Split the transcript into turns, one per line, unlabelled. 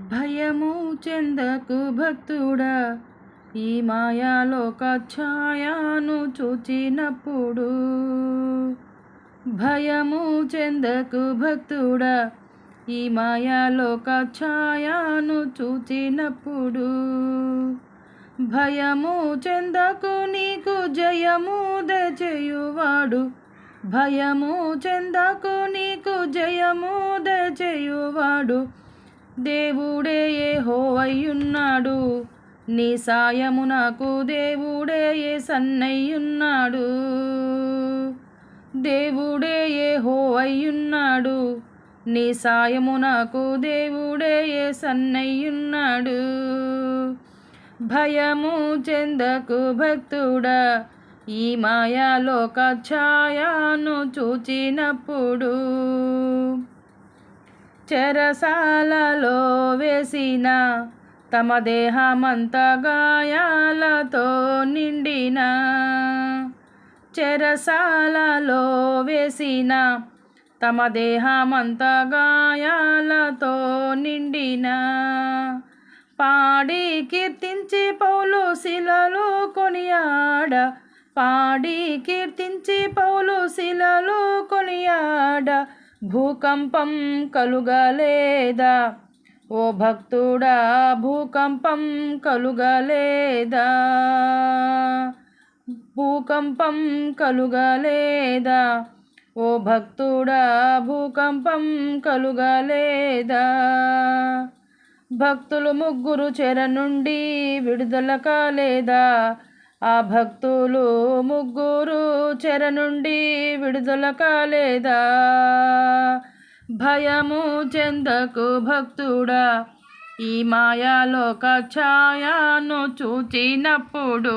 భయము చెందకు భక్తుడా ఈ మాయాలోక ఛాయాను చూచినప్పుడు. భయము చెందకు భక్తుడా ఈ మాయాలోక ఛాయాను చూచినప్పుడు. భయము చెందకు నీకు జయము దయచేయువాడు భయము చెందకు నీకు జయము దయచేయువాడు. దేవుడే ఏ హో అయ్యున్నాడు. నీ సాయము నాకు దేవుడే ఏ సన్నయ్యున్నాడు. దేవుడే ఏ హో అయ్యున్నాడు. నీ సాయము నాకు దేవుడే ఏ సన్నయ్యున్నాడు. భయము చెందకు భక్తుడా ఈ మాయాలోక ఛాయాను చూచినప్పుడు చెరసాలలో వేసిన తమ దేహమంత గాయాలతో నిండిన చెరసాలలో వేసిన తమ దేహమంత గాయాలతో నిండిన పాడి కీర్తించి పౌలు శిలలు కొనియాడ పాడి కీర్తించి పౌలు భూకంపం కలుగలేదా? ఓ భక్తుడా భూకంపం కలుగలేదా? భూకంపం కలుగలేదా? ఓ భక్తుడా భూకంపం కలుగలేదా? భక్తులు ముగ్గురు చెర నుండి విడుదల కాలేదా? ఆ భక్తులు ముగ్గురు చెర నుండి విడుదల కాలేదా? భయము చెందకు భక్తుడా ఈ మాయాలోక ఛాయాను చూచినప్పుడు